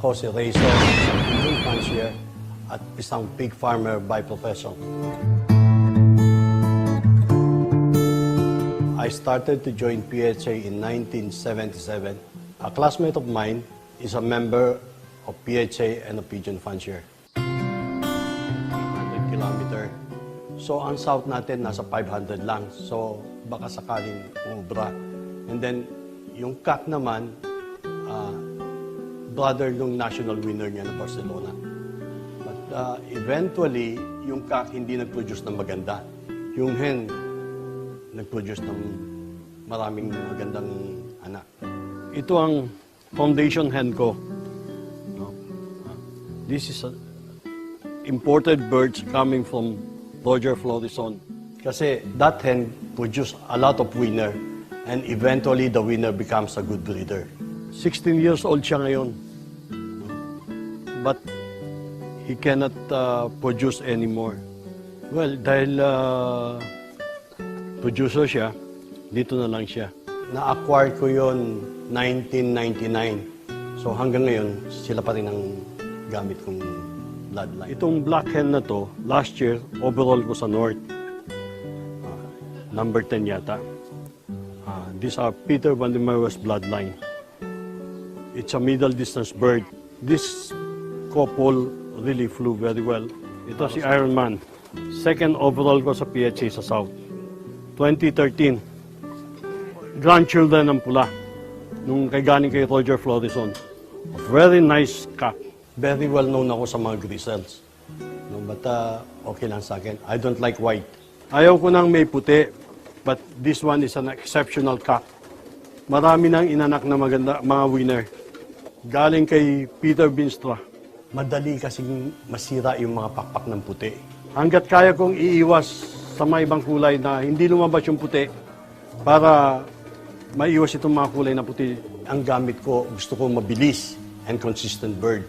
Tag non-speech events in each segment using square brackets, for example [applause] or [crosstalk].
Ako si Rayso, isang fancier at isang pig farmer by profession. Started to join PHA in 1977. A classmate of mine is a member of PHA and a pigeon fancier. 800 kilometer. So ang south natin nasa 500 lang. So baka sakaling umubra. And then yung CAC naman, ah, brother nung national winner niya na Barcelona. But uh, eventually, yung kak hindi nag-produce ng maganda. Yung hen, nag-produce ng maraming magandang anak. Ito ang foundation hen ko. No? This is a imported birds coming from Roger Florison. Kasi that hen produced a lot of winner and eventually the winner becomes a good breeder. 16 years old siya ngayon. But he cannot uh, produce anymore. Well, dahil uh, producer siya, dito na lang siya. Na-acquire ko yon 1999. So hanggang ngayon, sila pa rin ang gamit kong bloodline. Itong black hen na to, last year, overall ko sa North. Ah, number 10 yata. Ah, these are Peter Van der Merwe's bloodline. It's a middle distance bird. This couple really flew very well. Ito si Iron Man. Second overall ko sa PHA sa South. 2013. Grandchildren ng pula. Nung kay galing kay Roger Florison. Very nice cat. Very well known ako sa mga grizzles. No, but uh, okay lang sa akin. I don't like white. Ayaw ko nang may puti. But this one is an exceptional cat. Marami nang inanak na maganda, mga winner. Galing kay Peter Binstra. Madali kasing masira yung mga pakpak ng puti. Hanggat kaya kong iiwas sa mga ibang kulay na hindi lumabas yung puti para maiwas itong mga kulay na puti. Ang gamit ko, gusto ko mabilis and consistent bird.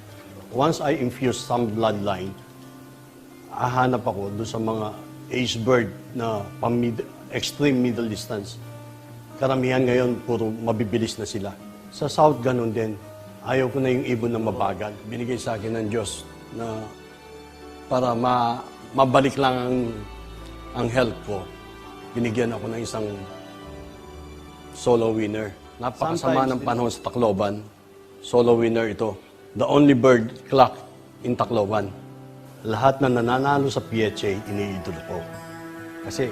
Once I infuse some bloodline, hahanap ako doon sa mga ace bird na pang mid- extreme middle distance. Karamihan ngayon, puro mabibilis na sila. Sa South, ganun din. Ayaw ko na yung ibon na mabagal. Binigay sa akin ng Diyos na para ma mabalik lang ang, ang health ko. Binigyan ako ng isang solo winner. Napakasama ng panahon sa Tacloban. Solo winner ito. The only bird clock in Tacloban. Lahat na nananalo sa PHA, iniidolo ko. Kasi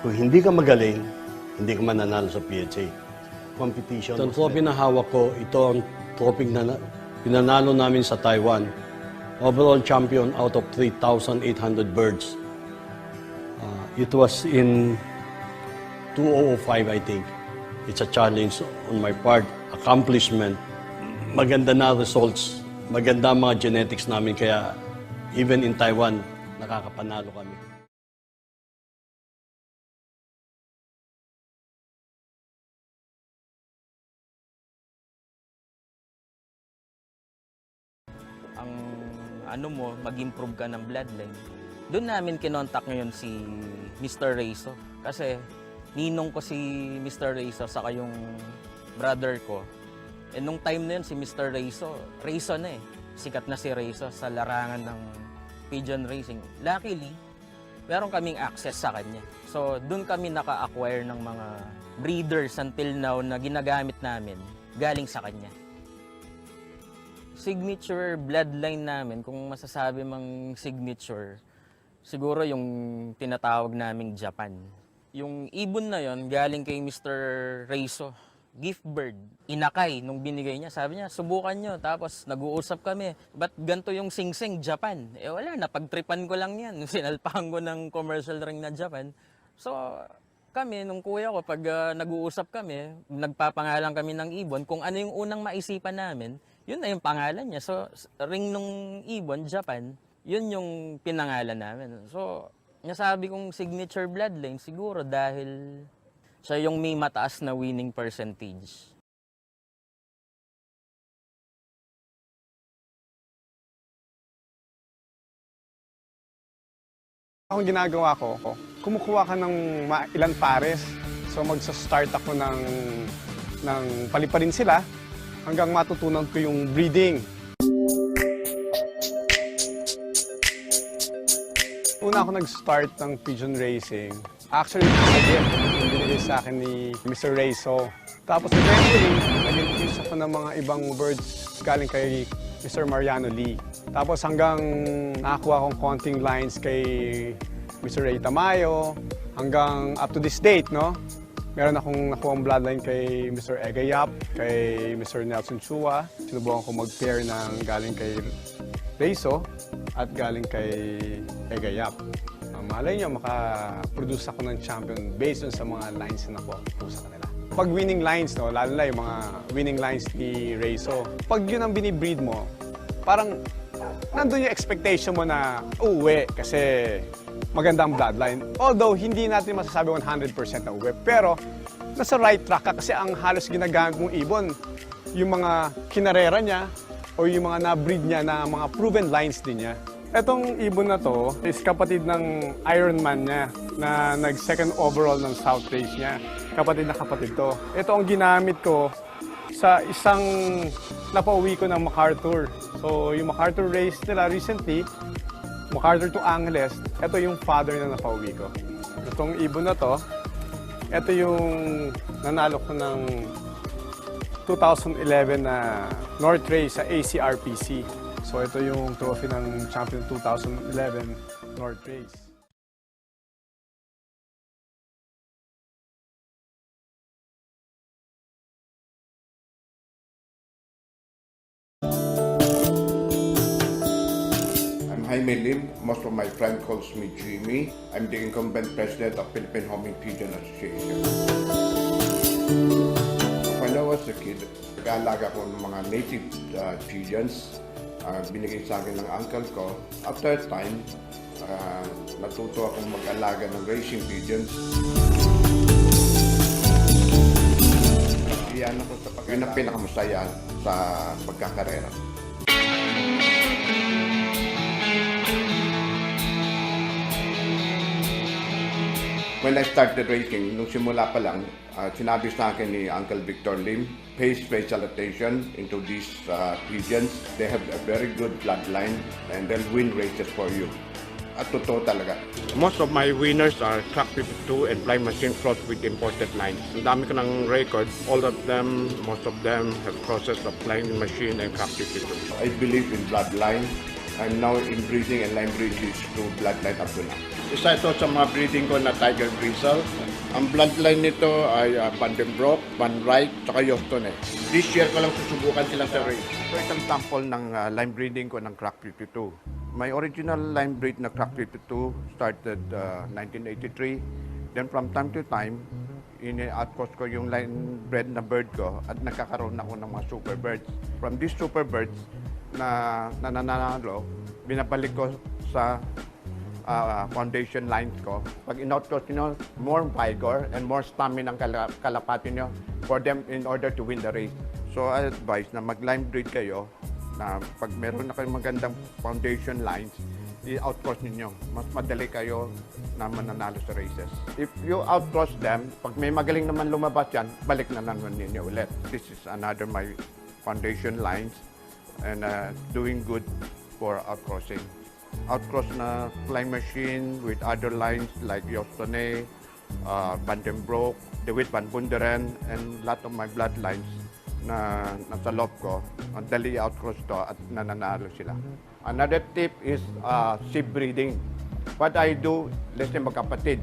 kung hindi ka magaling, hindi ka mananalo sa PHA. Competition. Itong trophy na hawak ko, ito ang trophy na- pinanalo namin sa Taiwan. Overall champion out of 3,800 birds. Uh, it was in 2005, I think. It's a challenge on my part, accomplishment. Maganda na results, maganda mga genetics namin, kaya even in Taiwan, nakakapanalo kami. ang ano mo, mag-improve ka ng bloodline. Doon namin kinontak ngayon si Mr. Rayso. Kasi ninong ko si Mr. Rayso saka yung brother ko. And nung time na yun, si Mr. Rayso, Rayso na eh. Sikat na si Rayso sa larangan ng pigeon racing. Luckily, meron kaming access sa kanya. So, doon kami naka-acquire ng mga breeders until now na ginagamit namin galing sa kanya signature bloodline namin, kung masasabi mang signature, siguro yung tinatawag naming Japan. Yung ibon na yon galing kay Mr. Reiso, gift bird. Inakay nung binigay niya. Sabi niya, subukan nyo. Tapos nag-uusap kami. Ba't ganito yung sing-sing Japan? Eh wala, napagtripan ko lang yan. [laughs] Sinalpahan ko ng commercial ring na Japan. So, kami, nung kuya ko, pag ah, nag-uusap kami, nagpapangalan kami ng ibon, kung ano yung unang maisipan namin, yun na yung pangalan niya. So, ring nung ibon, Japan, yun yung pinangalan namin. So, nasabi kong signature bloodline, siguro dahil Siya yung may mataas na winning percentage. Ang ginagawa ko, kumukuha ka ng ilang pares. So magsa-start ako ng, ng paliparin sila hanggang matutunan ko yung breeding. Una ako nag-start ng pigeon racing. Actually, it's a gift yung binigay sa akin ni Mr. Rayso. Tapos eventually, nag-infuse ako ng mga ibang birds galing kay Mr. Mariano Lee. Tapos hanggang nakakuha akong konting lines kay Mr. Ray Tamayo, hanggang up to this date, no? Meron akong nakuha bloodline kay Mr. Egayap, kay Mr. Nelson Chua. Sinubukan ko mag-pair ng galing kay Rayso at galing kay Egayap. Uh, malay nyo, makaproduce ako ng champion based on sa mga lines na nakuha sa kanila. Pag winning lines, no, lalo na yung mga winning lines ni Rayso, pag yun ang binibreed mo, parang nandun yung expectation mo na uuwi kasi magandang bloodline. Although, hindi natin masasabi 100% na uwi. Pero, nasa right track ka kasi ang halos ginagamit mong ibon, yung mga kinarera niya o yung mga na-breed niya na mga proven lines din niya. Etong ibon na to is kapatid ng Ironman niya na nag-second overall ng South Race niya. Kapatid na kapatid to. Ito ang ginamit ko sa isang napauwi ko ng MacArthur. So, yung MacArthur race nila recently, MacArthur to Angeles, ito yung father na napauwi ko. Itong ibon na to, ito yung nanalo ko ng 2011 na North Race sa ACRPC. So, ito yung trophy ng champion 2011 North Race. I'm Jaime Lim. Most of my friends calls me Jimmy. I'm the incumbent president of Philippine Homing Pigeon Association. Nag-aalaga ko ng mga native uh, pigeons. Uh, binigay sa akin ng uncle ko. After time, uh, natuto akong mag-alaga ng racing pigeons. Iyan ako sa pag Yun ang pinakamasaya sa pagkakarera. When I started racing, nung simula pa lang, uh, sinabi sa akin ni Uncle Victor Lim, pay special attention into these uh, pigeons. They have a very good bloodline and they'll win races for you. At totoo talaga. Most of my winners are Crack 52 and Flying Machine crossed with imported lines. Ang dami ko ng records. All of them, most of them have crosses of Flying Machine and Crack 52. I believe in bloodline. I'm now in breeding and line breeding through bloodline up to now. Isa ito sa mga breeding ko na Tiger Grizzle. Ang bloodline nito ay uh, Van den Broek, Van Rijk, tsaka Yostone. This year ko lang susubukan sila sa race. Ito isang sample ng uh, line breeding ko ng Crack 52. My original line breed na Crack 52 started uh, 1983. Then from time to time, ini-outcost ko yung line bred na bird ko at nagkakaroon ako ng mga super birds. From these super birds na nananalo, binabalik ko sa uh, foundation lines ko. Pag in-outcost nyo, more vigor and more stamina ang kala- kalapati nyo for them in order to win the race. So I advise na mag-line breed kayo na pag meron na kayong magandang foundation lines, i-outcross ninyo. Mas madali kayo na mananalo sa races. If you outcross them, pag may magaling naman lumabas yan, balik na naman ninyo ulit. This is another my foundation lines and uh, doing good for outcrossing. Outcross na flying machine with other lines like Yostone, uh, Van den Broek, DeWitt Van Bunderen, and lot of my bloodlines na nasa loob ko, ang dali outcross to at nananalo sila. Another tip is uh, seed breeding. What I do, let's say magkapatid,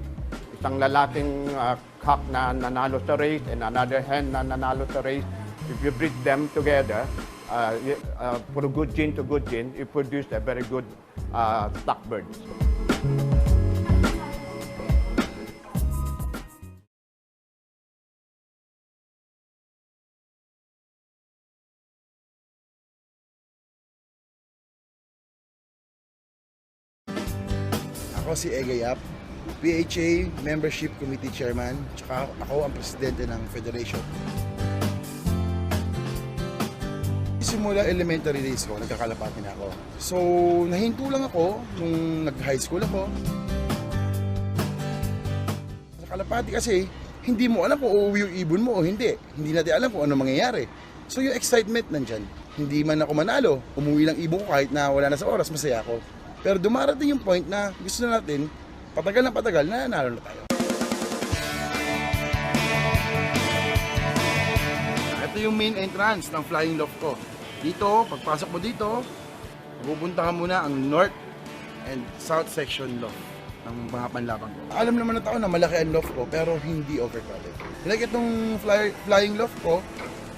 isang lalaking uh, cock na nanalo sa race and another hen na nanalo sa race, if you breed them together, uh, uh, for good gene to good gene, you produce a very good uh, stock bird. Ako si Egayap, PHA Membership Committee Chairman, tsaka ako ang presidente ng federation. Simula elementary days ko, nagkakalapati na ako. So, nahinto lang ako nung nag-high school ako. Sa kalapati kasi, hindi mo alam kung uuwi yung ibon mo o hindi. Hindi natin alam kung ano mangyayari. So, yung excitement nandyan. Hindi man ako manalo, umuwi lang ibon ko kahit na wala na sa oras, masaya ako. Pero dumarating yung point na gusto na natin, patagal na patagal, na nanalo na tayo. Ito yung main entrance ng Flying Loft ko. Dito, pagpasok mo dito, pupunta ka muna ang North and South Section Loft ng mga panlaban ko. Alam naman ng tao na malaki ang loft ko pero hindi overcrowded. Like itong fly, flying loft ko,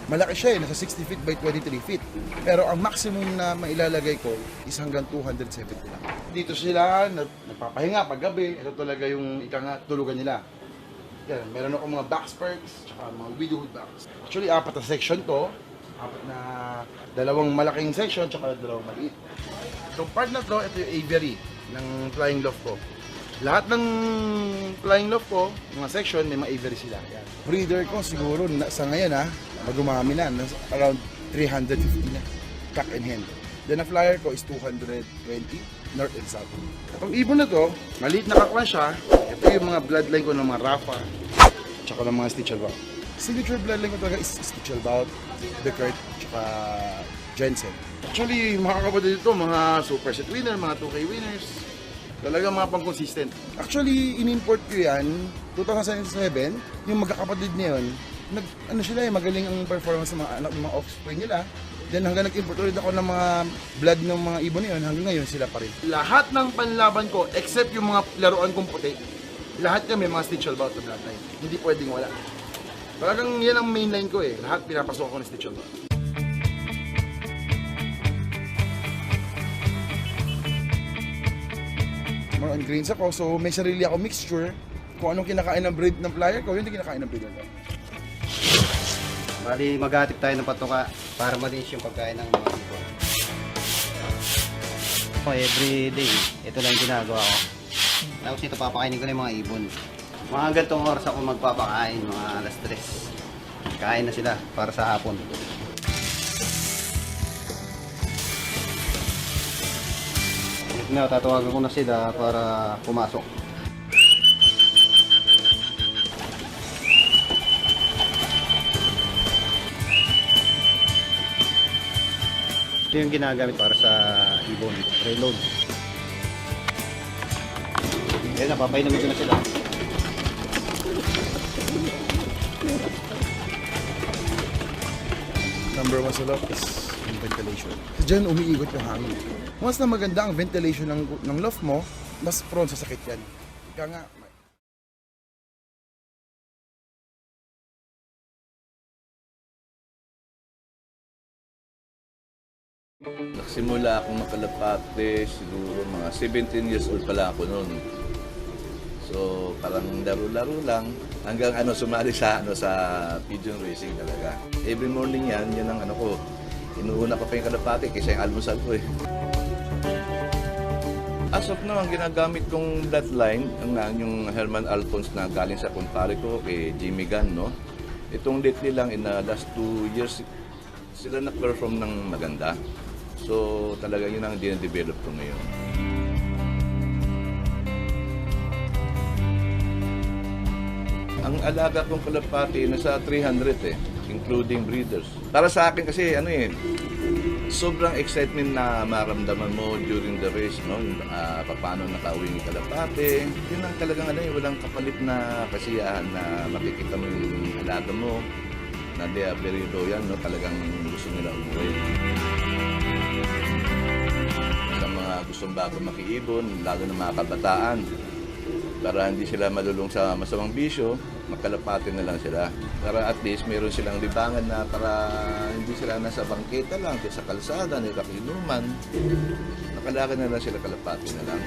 malaki siya eh, nasa 60 feet by 23 feet. Pero ang maximum na mailalagay ko is hanggang 270 lang. Dito sila, nag- nagpapahinga pag gabi. Ito talaga yung ika nga, tulugan nila. Yan, meron ako mga back spurts, tsaka mga widowhood backs. Actually, apat na section to. Apat na dalawang malaking section, tsaka dalawang maliit. Itong part na to, ito yung aviary ng flying loft ko. Lahat ng flying loft ko, mga section, may mga aviary sila. Yan. Breeder ko siguro na, sa ngayon ha, magumami na, nas- around 350 na, cock and hen. Then ang flyer ko is 220, north and south. Itong ibon na to, maliit na kakwan siya. Ito yung mga bloodline ko ng mga Rafa, tsaka ng mga Stichelbaut. Signature bloodline ko talaga is Stichelbaut, Beckert, tsaka Jensen. Actually, mga kapatid dito, mga super set winner, mga 2K winners. Talaga mga pang-consistent. Actually, in-import ko yan, 2007, yung magkakapatid na yun, nag, ano sila eh, magaling ang performance ng mga anak, ng mga offspring nila. Then hanggang nag-import ulit ako ng mga blood ng mga ibon na yun, hanggang ngayon sila pa rin. Lahat ng panlaban ko, except yung mga laruan kong puti, lahat may mga Stichelbaut na bloodline. Hindi pwedeng wala. Talagang yan ang mainline ko eh. Lahat pinapasok ko ng more on grains ako. So may sarili ako mixture. Kung anong kinakain ng breed ng flyer ko, yun din kinakain ng breeder ko. Bali, maghatip tayo ng patuka para malinis yung pagkain ng mga ibon. So, every day, ito lang yung ginagawa ko. Tapos ito papakainin ko na yung mga ibon. Mga gantong oras ako magpapakain, mga alas 3. Kain na sila para sa hapon. Na, tatawagan ko na sila para pumasok. Ito yung ginagamit para sa ibon, reload. Ayan, napapainumin ko na sila. Number one sa loft is yung ventilation. Diyan umiigot yung hangin. Once na maganda ang ventilation ng, ng loft mo, mas prone sa sakit yan. Kaya nga, Nagsimula akong makalapate siguro mga 17 years old pala ako noon. So parang laro-laro lang hanggang ano sumali sa ano sa pigeon racing talaga. Every morning yan, yan ang ano ko. Inuuna ko pa yung kalapate kaysa yung almusal ko eh. As of now, ang ginagamit kong bloodline, ang yung Herman Alphonse na galing sa kumpare ko kay Jimmy Gunn, no? Itong lately lang in the last two years, sila na-perform ng maganda. So talaga yun ang dine-develop ko ngayon. Ang alaga kong kalapati nasa 300 eh, including breeders. Para sa akin kasi ano eh, sobrang excitement na maramdaman mo during the race, no? Yung uh, paano nakauwi yung kalapate. Yun ang talagang ano eh, walang kapalit na kasiyahan na makikita mo yung alaga mo na they are very loyal, no? Talagang gusto nila umuwi sa mga gustong bago makiibon, lalo na mga kabataan. Para hindi sila malulong sa masamang bisyo, magkalapati na lang sila. Para at least meron silang libangan na para hindi sila nasa bangketa lang, sa kalsada, nila kinuman. Nakalakad na lang sila, kalapati na lang.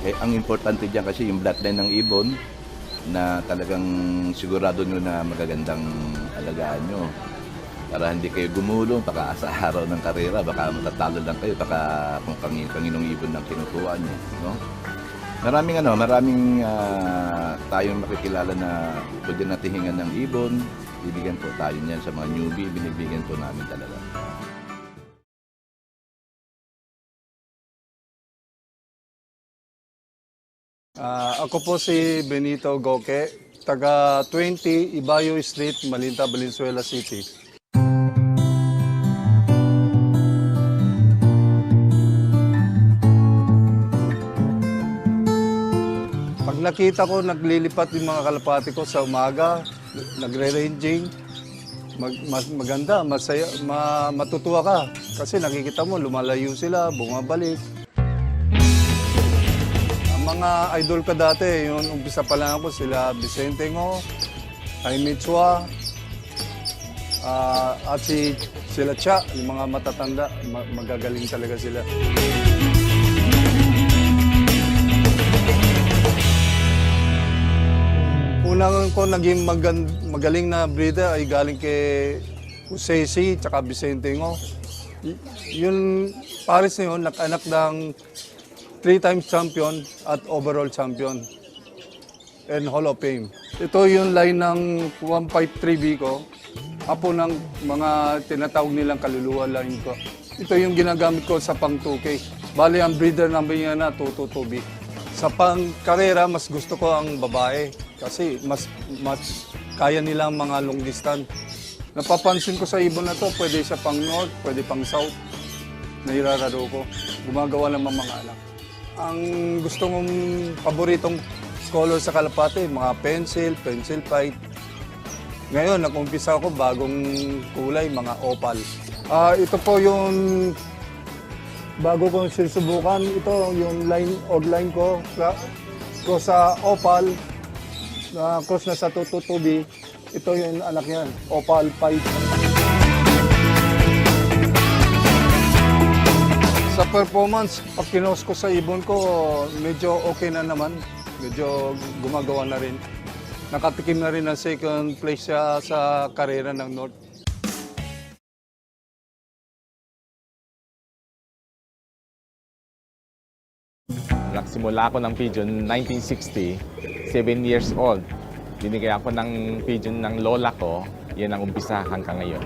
Eh, ang importante diyan kasi yung bloodline ng ibon na talagang sigurado nyo na magagandang alagaan nyo. Para hindi kayo gumulong, baka sa araw ng karera, baka matatalo lang kayo, baka kung kangin, kanginong ibon ng kinukuha nyo. No? Maraming ano, maraming ah, tayong makikilala na pwede natin hingan ng ibon. Bibigyan po tayo niyan sa mga newbie, binibigyan po namin talaga. Ah, ako po si Benito Goque, taga 20 Ibayo Street, Malinta, Valenzuela City. Nakita ko naglilipat yung mga kalapati ko sa umaga, nagre-ranging, mag, mas, maganda, masaya, ma, matutuwa ka. Kasi nakikita mo, lumalayo sila, bumabalik. Ang mga idol ka dati, yung umpisa pa lang ako, sila Vicente Ngo, Jaime Chua, ah, at si sila Cha, yung mga matatanda, ma- magagaling talaga sila. Unang ko naging magan- magaling na breeder ay galing kay C. tsaka Vicente Ngo. Yun, Paris na yun, nakanak ng three times champion at overall champion and Hall of Fame. Ito yung line ng 153B ko. Apo ng mga tinatawag nilang kaluluwa line ko. Ito yung ginagamit ko sa pang 2K. Bali, ang breeder namin yan na 222B. Sa pang karera, mas gusto ko ang babae. Kasi mas, mas kaya nila ang mga long distance. Napapansin ko sa ibon na to, pwede siya pang north, pwede pang south. Nairararo ko. Gumagawa ng mga anak. Ang gusto kong paboritong color sa kalapate, mga pencil, pencil white. Ngayon, nag-umpisa ako bagong kulay, mga opal. Ah, ito po yung bago kong sinusubukan. Ito yung line or line ko, ko sa opal na cross na sa tututubi. Ito yung anak yan, opal 5. Sa performance, pag kinos ko sa ibon ko, medyo okay na naman. Medyo gumagawa na rin. Nakatikim na rin ng second place siya sa karera ng North. Nagsimula ako ng pigeon 1960, 7 years old. Binigay ako ng pigeon ng lola ko, yan ang umpisa hanggang ngayon.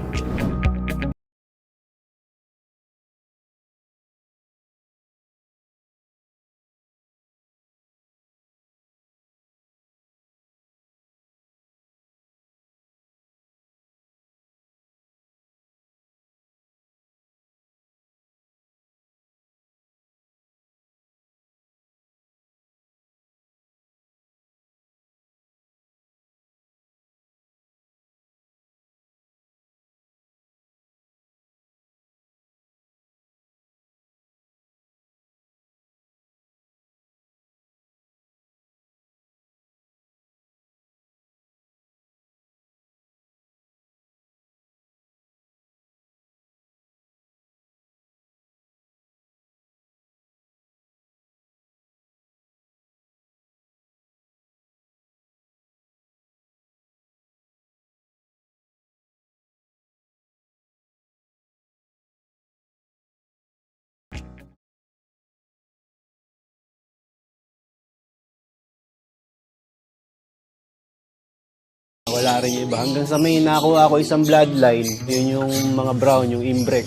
Wala rin iba. Hanggang sa may nakuha ako isang bloodline, yun yung mga brown, yung imbrex.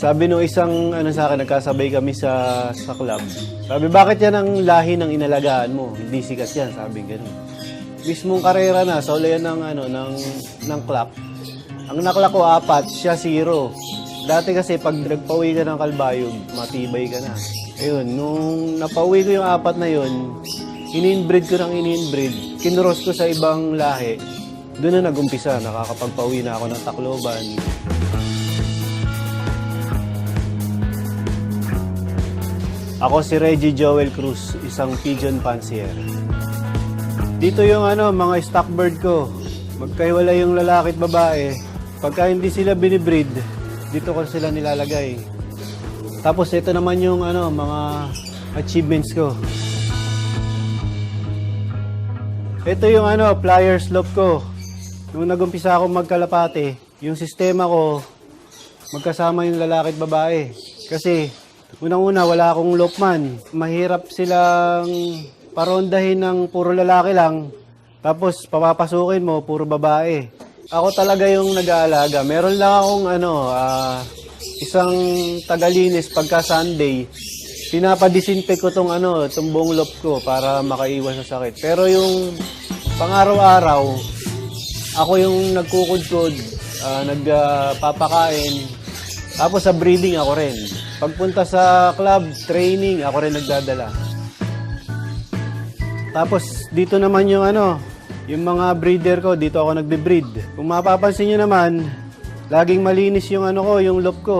Sabi nung isang ano sa akin, nagkasabay kami sa sa club. Sabi, bakit yan ang lahi ng inalagaan mo? Hindi sikat yan, sabi ganun. Mismong karera na, sa ulayan ng, ano, ng, ng clock. Ang naklak ko apat, siya zero. Dati kasi pag nagpauwi ka ng kalbayog, matibay ka na. Ayun, nung napauwi ko yung apat na yun, in-inbreed ko ng in-inbreed. Kinuros ko sa ibang lahi. Doon na nagumpisa, nakakapagpauwi na ako ng Tacloban. Ako si Reggie Joel Cruz, isang pigeon fancier. Dito yung ano, mga stock bird ko. Magkahiwala yung lalaki at babae. Pagka hindi sila binibreed, dito ko sila nilalagay. Tapos ito naman yung ano, mga achievements ko. Ito yung ano, pliers loop ko. Nung nagumpisa ako magkalapate, yung sistema ko, magkasama yung lalaki at babae. Kasi, unang-una, wala akong lopman. Mahirap silang parondahin ng puro lalaki lang. Tapos, papapasukin mo, puro babae. Ako talaga yung nag-aalaga. Meron lang akong ano, ah, isang tagalinis pagka Sunday. Pinapadisinfect ko tong ano, tong buong lop ko para makaiwas sa sakit. Pero yung pang-araw-araw, ako yung nagkukudkod, ah, nagpapakain. Tapos sa breeding ako rin. Pagpunta sa club, training, ako rin nagdadala. Tapos dito naman yung ano, yung mga breeder ko, dito ako nagbe-breed. Kung mapapansin nyo naman, laging malinis yung ano ko, yung lop ko.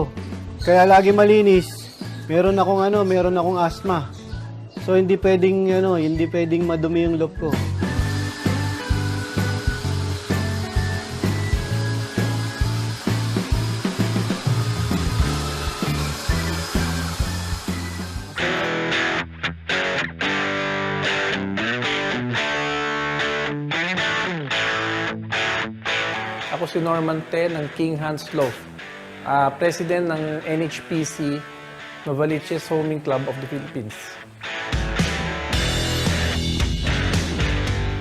Kaya lagi malinis, meron akong ano, meron akong asthma. So hindi pwedeng ano, hindi pwedeng madumi yung lop ko. Ako si Norman Te ng King Hans Loaf, ah, President ng NHPC Novaliches Homing Club of the Philippines.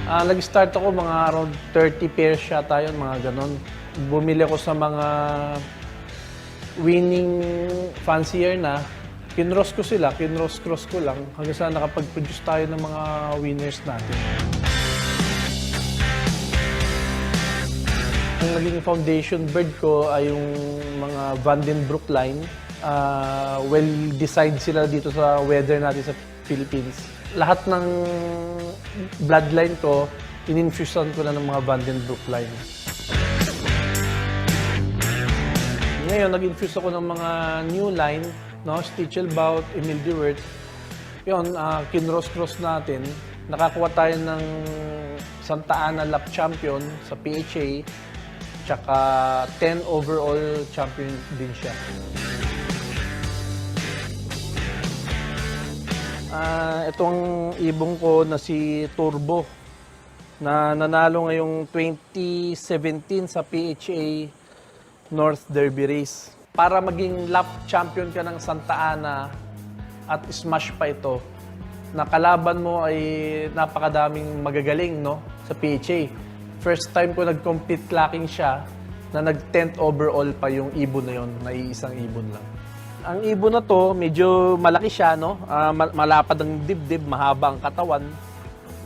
Ah, nag-start ako mga around 30 pairs yata yun, mga ganon. Bumili ako sa mga winning fancier na. Kinross ko sila, kinross-cross ko lang hanggang sa nakapag-produce tayo ng mga winners natin. Ang naging foundation bird ko ay yung mga Vandenbroek line. Ah, well-designed sila dito sa weather natin sa Philippines. Lahat ng bloodline ko, in-infusion ko na ng mga Vandenbroek line. Ngayon, nag-infuse ako ng mga new line, no? Stichelbout, Emil Dewert. Yun, ah, kinross-cross natin. Nakakuha tayo ng Santa Ana Lap Champion sa PHA. Tsaka 10 overall champion din siya. Ah, ito ang ibong ko na si Turbo na nanalo ngayong 2017 sa PHA North Derby Race. Para maging lap champion ka ng Santa Ana at smash pa ito, nakalaban mo ay napakadaming magagaling no sa PHA. First time ko nag-compete lacking siya na nag-10th overall pa yung ibon na yon, na iisang ibon lang. Ang ibon na to, medyo malaki siya, no? Ma- malapad ang dibdib, mahaba ang katawan.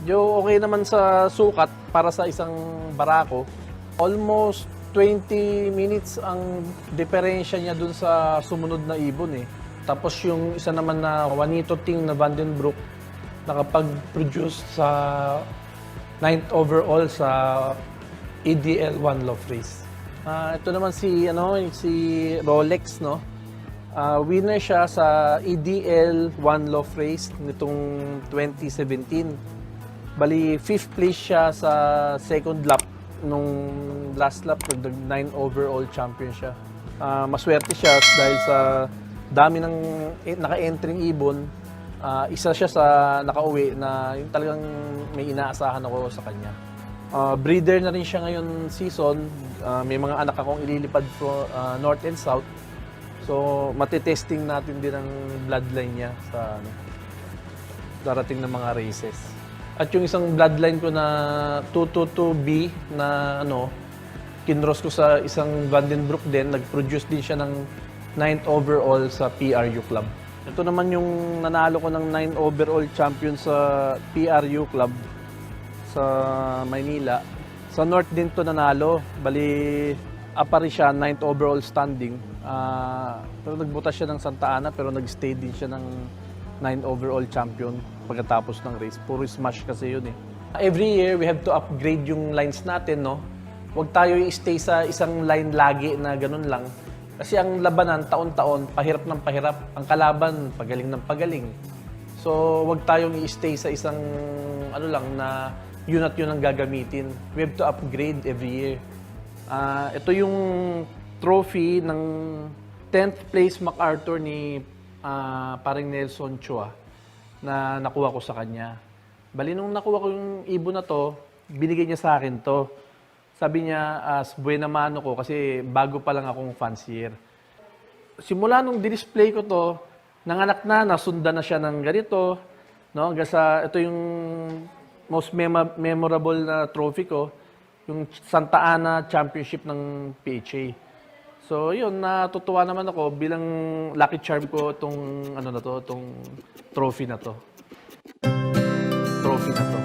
Medyo okay naman sa sukat para sa isang barako. Almost 20 minutes ang diferensya niya dun sa sumunod na ibon eh. Tapos yung isa naman na Juanito Ting na Vandenbroek nakapag-produce sa 9th overall sa EDL One Love Race. Ah, ito naman si ano si Rolex no. Ah, winner siya sa EDL One Love Race nitong 2017. Bali fifth place siya sa second lap nung last lap nag 9 overall champion siya. Ah, maswerte siya dahil sa dami ng eh, naka-entering ibon. Ah, isa siya sa nakauwi na yung talagang may inaasahan ako sa kanya. Ah, breeder na rin siya ngayon season. Ah, may mga anak akong ililipad for ah, north and south. So, matitesting natin din ang bloodline niya sa ano, darating na mga races. At yung isang bloodline ko na 222B na ano, kinross ko sa isang Vandenbroek din, nag-produce din siya ng 9th overall sa PRU Club. Ito naman yung nanalo ko ng 9 overall champion sa PRU Club sa Maynila. Sa North din to nanalo. Bali, apari siya, 9th overall standing. Ah, pero nagbutas siya ng Santa Ana pero nag-stay din siya ng 9 overall champion pagkatapos ng race. Puro smash kasi yun eh. Every year, we have to upgrade yung lines natin, no? Huwag tayo i-stay sa isang line lagi na ganun lang. Kasi ang labanan, taon-taon, pahirap ng pahirap. Ang kalaban, pagaling ng pagaling. So, wag tayong i-stay sa isang ano lang na yun at yun ang gagamitin. We have to upgrade every year. Ah, ito yung trophy ng 10th place MacArthur ni ah, paring Nelson Chua na nakuha ko sa kanya. Bali nung nakuha ko yung ibon na to, binigay niya sa akin to. Sabi niya, as buena mano ko kasi bago pa lang akong fancier. Simula nung display ko to, nanganak na, nasundan na siya ng ganito. No? Hanggang sa, ito yung most mema- memorable na trophy ko, yung Santa Ana Championship ng PHA. So, yun, natutuwa naman ako bilang lucky charm ko itong, ano na to, itong trophy na to. Trophy na to.